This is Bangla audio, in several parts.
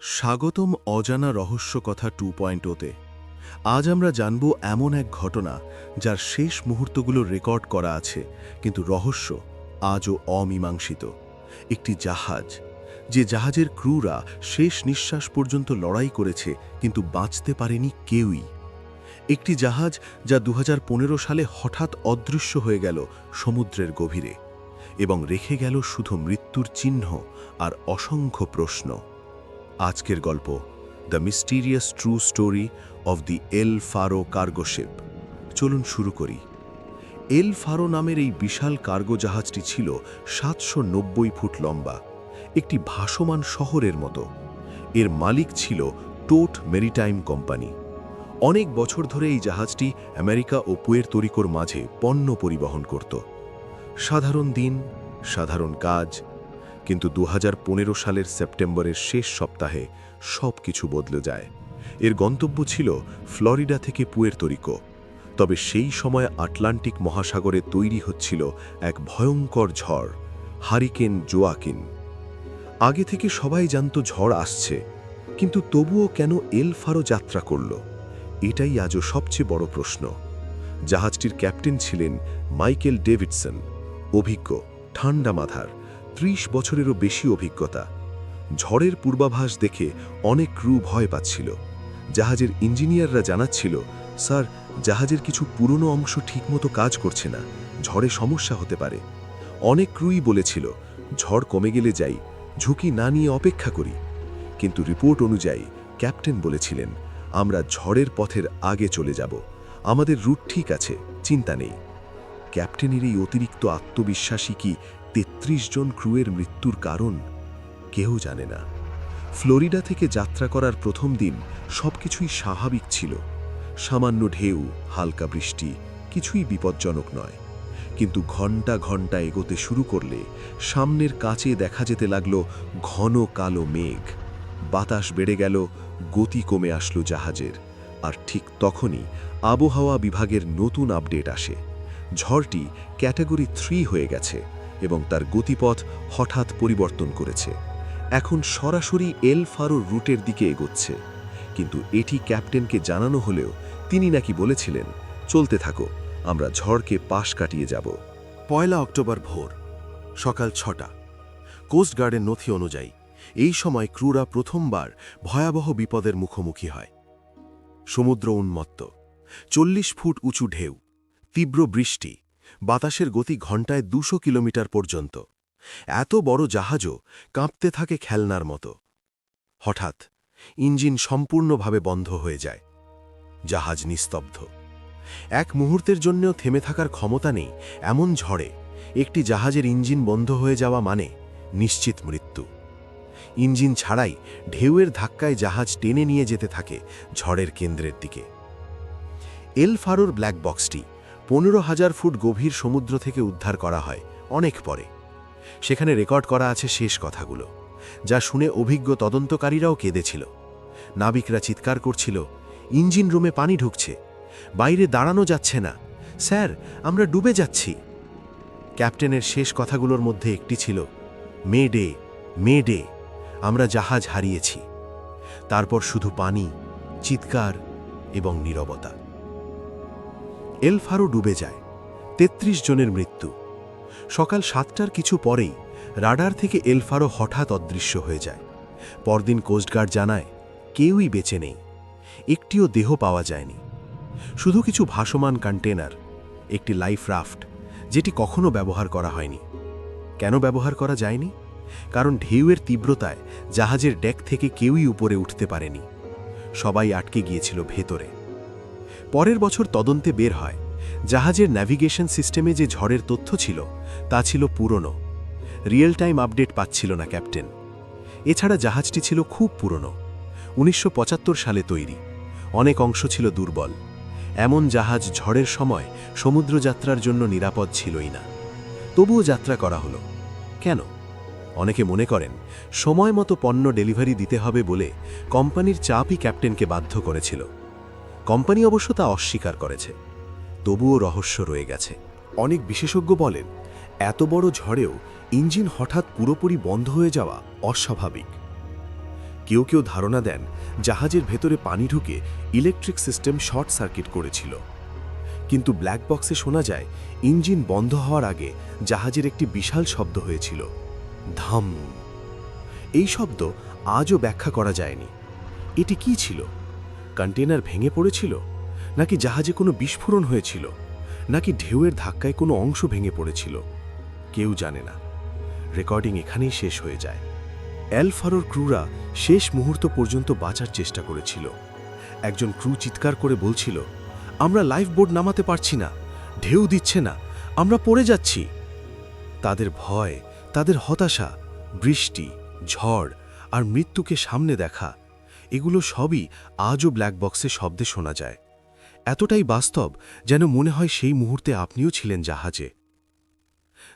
স্বাগতম অজানা রহস্য কথা টু পয়েন্ট ওতে। আজ আমরা জানব এমন এক ঘটনা যার শেষ মুহূর্তগুলো রেকর্ড করা আছে, কিন্তু রহস্য আজও অমীমাংসিত। একটি জাহাজ, যে জাহাজের ক্রুরা শেষ নিঃশ্বাস পর্যন্ত লড়াই করেছে, কিন্তু বাঁচতে পারেনি কেউই। একটি জাহাজ যা দু হাজার পনেরো সালে হঠাৎ অদৃশ্য হয়ে গেল সমুদ্রের গভীরে এবং রেখে গেল শুধু মৃত্যুর চিহ্ন আর অসংখ্য প্রশ্ন। আজকের গল্প the mysterious true story of the El Faro cargo ship চলুন শুরু করি। এল ফারো নামের এই বিশাল কার্গো জাহাজটি ছিল সাতশো নব্বই ফুট লম্বা, একটি ভাসমান শহরের মতো। এর মালিক ছিল টোট মেরিটাইম কোম্পানি অনেক বছর ধরে এই জাহাজটি আমেরিকা ও পুয়ের তরিকোর মাঝে পণ্য পরিবহন করত। সাধারণ দিন, সাধারণ কাজ কিন্তু দু হাজার পনেরো সালের সেপ্টেম্বরের শেষ সপ্তাহে সব কিছু বদলে যায়। এর গন্তব্য ছিল ফ্লোরিডা থেকে পুয়ের তরিকো তবে সেই সময় আটলান্টিক মহাসাগরে তৈরি হচ্ছিল এক ভয়ঙ্কর ঝড়, হারিকেন জোয়াকিন। আগে থেকে সবাই জানত ঝড় আসছে, কিন্তু তবুও কেন এল ফারো যাত্রা করল? এটাই আজও সবচেয়ে বড় প্রশ্ন। জাহাজটির ক্যাপ্টেন ছিলেন মাইকেল ডেভিডসন, অভিজ্ঞ, ঠান্ডা মাথার। ত্রিশ বছরেরও বেশি অভিজ্ঞতা। ঝড়ের পূর্বাভাস দেখে অনেক ক্রু ভয় পাচ্ছিল। জাহাজের ইঞ্জিনিয়াররা জানাচ্ছিল, স্যার, জাহাজের কিছু পুরনো অংশ ঠিকমতো কাজ করছে না, ঝড়ে সমস্যা হতে পারে। অনেক ক্রুই বলেছিল, ঝড় কমে গেলে যাই, ঝুঁকি না নিয়ে অপেক্ষা করি। কিন্তু রিপোর্ট অনুযায়ী ক্যাপ্টেন বলেছিলেন, আমরা ঝড়ের পথের আগে চলে যাব। আমাদের রুট ঠিক আছে, চিন্তা নেই। ক্যাপ্টেনের এই অতিরিক্ত আত্মবিশ্বাসী কি তেত্রিশ জন ক্রুয়ের মৃত্যুর কারণ কেউ জানে না। ফ্লোরিডা থেকে যাত্রা করার প্রথম দিন সবকিছুই স্বাভাবিক ছিল। সামান্য ঢেউ, হালকা বৃষ্টি, কিছুই বিপজ্জনক নয়। কিন্তু ঘণ্টা ঘণ্টা এগোতে শুরু করলে সামনের কাছে দেখা যেতে লাগল ঘন কালো মেঘ। বাতাস বেড়ে গেল, গতি কমে আসলো জাহাজের, আর ঠিক তখনই আবহাওয়া বিভাগের নতুন আপডেট আসে। ঝড়টি ক্যাটাগরি থ্রি হয়ে গেছে। এবং তার গতিপথ হঠাৎ পরিবর্তন করেছে। এখন সরাসরি এল ফারোর রুটের দিকে এগোচ্ছে। কিন্তু এটি ক্যাপ্টেনকে জানানো হলেও তিনি নাকি বলেছিলেন, চলতে থাকো, আমরা ঝড়কে পাশ কাটিয়ে যাব। পয়লা অক্টোবর ভোর, সকাল ছটা। কোস্টগার্ডের নথি অনুযায়ী, এই সময় ক্রুরা প্রথমবার ভয়াবহ বিপদের মুখোমুখি হয়। সমুদ্র উন্মত্ত, চল্লিশ ফুট উঁচু ঢেউ, তীব্র বৃষ্টি বাতাসের গতি ঘণ্টায় দুশো কিলোমিটার পর্যন্ত। এত বড় জাহাজও কাঁপতে থাকে খেলনার মতো। হঠাৎ, ইঞ্জিন সম্পূর্ণভাবে বন্ধ হয়ে যায়। জাহাজ নিস্তব্ধ। এক মুহূর্তের জন্যও থেমে থাকার ক্ষমতা নেই এমন ঝড়ে। একটি জাহাজের ইঞ্জিন বন্ধ হয়ে যাওয়া মানে নিশ্চিত মৃত্যু। ইঞ্জিন ছাড়াই ঢেউয়ের ধাক্কায় জাহাজ টেনে নিয়ে যেতে থাকে ঝড়ের কেন্দ্রের দিকে। এল ফারোর ব্ল্যাক বক্সটি পনেরো হাজার ফুট গভীর সমুদ্র থেকে উদ্ধার করা হয়, অনেক পরে। সেখানে রেকর্ড করা আছে শেষ কথাগুলো, যা শুনে অভিজ্ঞ তদন্তকারীরাও কেঁদেছিল। নাবিকরা চিৎকার করছিল, ইঞ্জিন রুমে পানি ঢুকছে, বাইরে দাঁড়ানো যাচ্ছে না, স্যার, আমরা ডুবে যাচ্ছি। ক্যাপ্টেনের শেষ কথাগুলোর মধ্যে একটি ছিল, মে ডে মে ডে, আমরা জাহাজ হারিয়েছি। তারপর শুধু পানি, চিৎকার এবং নীরবতা। এলফারো ডুবে যায়। ৩৩ জনের মৃত্যু। সকাল সাতটার কিছু পরেই রাডার থেকে এলফারো হঠাৎ অদৃশ্য হয়ে যায়। পরদিন কোস্টগার্ড জানায়, কেউই বেঁচে নেই। একটিও দেহ পাওয়া যায়নি। শুধু কিছু ভাসমান কন্টেনার একটি লাইফ রাফট, যেটি কখনো ব্যবহার করা হয়নি। কেন ব্যবহার করা যায়নি? কারণ ঢেউয়ের তীব্রতায় জাহাজের ডেক থেকে কেউই উপরে উঠতে পারেনি। সবাই আটকে গিয়েছিল ভেতরে। পরের বছর তদন্তে বের হয়, জাহাজের ন্যাভিগেশন সিস্টেমে যে ঝড়ের তথ্য ছিল, তা ছিল পুরনো। রিয়েল টাইম আপডেট পাচ্ছিল না ক্যাপ্টেন। এছাড়া জাহাজটি ছিল খুব পুরনো, উনিশশো পঁচাত্তর সালে তৈরি। অনেক অংশ ছিল দুর্বল। এমন জাহাজ ঝড়ের সময় সমুদ্রযাত্রার জন্য নিরাপদ ছিলই না। তবুও যাত্রা করা হলো। কেন? অনেকে মনে করেন, সময় মতো পণ্য ডেলিভারি দিতে হবে বলে কোম্পানির চাপই ক্যাপ্টেনকে বাধ্য করেছিল। কোম্পানি অবশ্য তা অস্বীকার করেছে। তবুও রহস্য রয়ে গেছে। অনেক বিশেষজ্ঞ বলেন, এত বড় ঝড়েও ইঞ্জিন হঠাৎ পুরোপুরি বন্ধ হয়ে যাওয়া অস্বাভাবিক। কেউ কেউ ধারণা দেন, জাহাজের ভেতরে পানি ঢুকে ইলেকট্রিক সিস্টেম শর্ট সার্কিট করেছিল। কিন্তু ব্ল্যাক বক্সে শোনা যায়, ইঞ্জিন বন্ধ হওয়ার আগে জাহাজের একটি বিশাল শব্দ হয়েছিল, ধাম। এই শব্দ আজও ব্যাখ্যা করা যায়নি। এটি কি ছিল? কন্টেনার ভেঙে পড়েছিল? নাকি জাহাজে কোনো বিস্ফোরণ হয়েছিল? নাকি ঢেউয়ের ধাক্কায় কোনো অংশ ভেঙে পড়েছিল? কেউ জানে না। রেকর্ডিং এখানেই শেষ হয়ে যায়। অ্যালফারোর ক্রুরা শেষ মুহূর্ত পর্যন্ত বাঁচার চেষ্টা করেছিল। একজন ক্রু চিৎকার করে বলছিল, আমরা লাইফ বোর্ড নামাতে পারছি না। ঢেউ দিচ্ছে না। আমরা পড়ে যাচ্ছি। তাদের ভয়, তাদের হতাশা, বৃষ্টি, ঝড় আর মৃত্যুকে সামনে দেখা এগুলো সবই আজও ব্ল্যাক বক্সে শব্দে শোনা যায়। এতটাই বাস্তব যেন মনে হয় সেই মুহূর্তে আপনিও ছিলেন জাহাজে।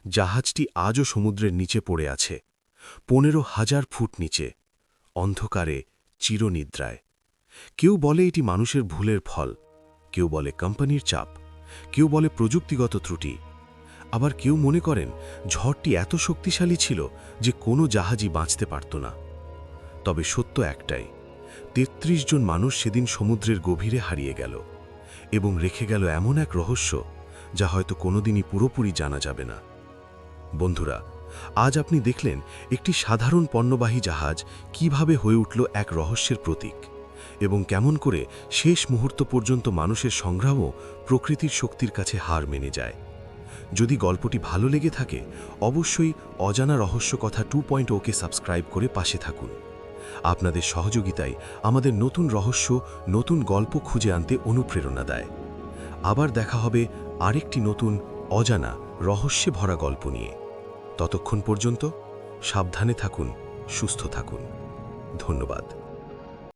জাহাজটি আজও সমুদ্রের নিচে পড়ে আছে, পনেরো হাজার ফুট নিচে, অন্ধকারে, চিরনিদ্রায়। কেউ বলে এটি মানুষের ভুলের ফল, কেউ বলে কোম্পানির চাপ, কেউ বলে প্রযুক্তিগত ত্রুটি। আবার কেউ মনে করেন, ঝড়টি এত শক্তিশালী ছিল যে কোনো জাহাজই বাঁচতে পারত না। তবে সত্য একটাই তেত্রিশ জন মানুষ সেদিন সমুদ্রের গভীরে হারিয়ে গেল এবং রেখে গেল এমন এক রহস্য যা হয়তো কোনোদিনই পুরোপুরি জানা যাবে না। বন্ধুরা, আজ আপনি দেখলেন একটি সাধারণ পণ্যবাহী জাহাজ কীভাবে হয়ে উঠল এক রহস্যের প্রতীক এবং কেমন করে শেষ মুহূর্ত পর্যন্ত মানুষের সংগ্রামও প্রকৃতির শক্তির কাছে হার মেনে যায়। যদি গল্পটি ভালো লেগে থাকে, অবশ্যই অজানা রহস্য কথা টু পয়েন্ট ওকে সাবস্ক্রাইব করে পাশে থাকুন। আপনাদের সহযোগিতায় আমাদের নতুন রহস্য, নতুন গল্প খুঁজে আনতে অনুপ্রেরণা দেয়। আবার দেখা হবে আরেকটি নতুন, অজানা রহস্যে ভরা গল্প নিয়ে। ততক্ষণ পর্যন্ত সাবধানে থাকুন, সুস্থ থাকুন। ধন্যবাদ।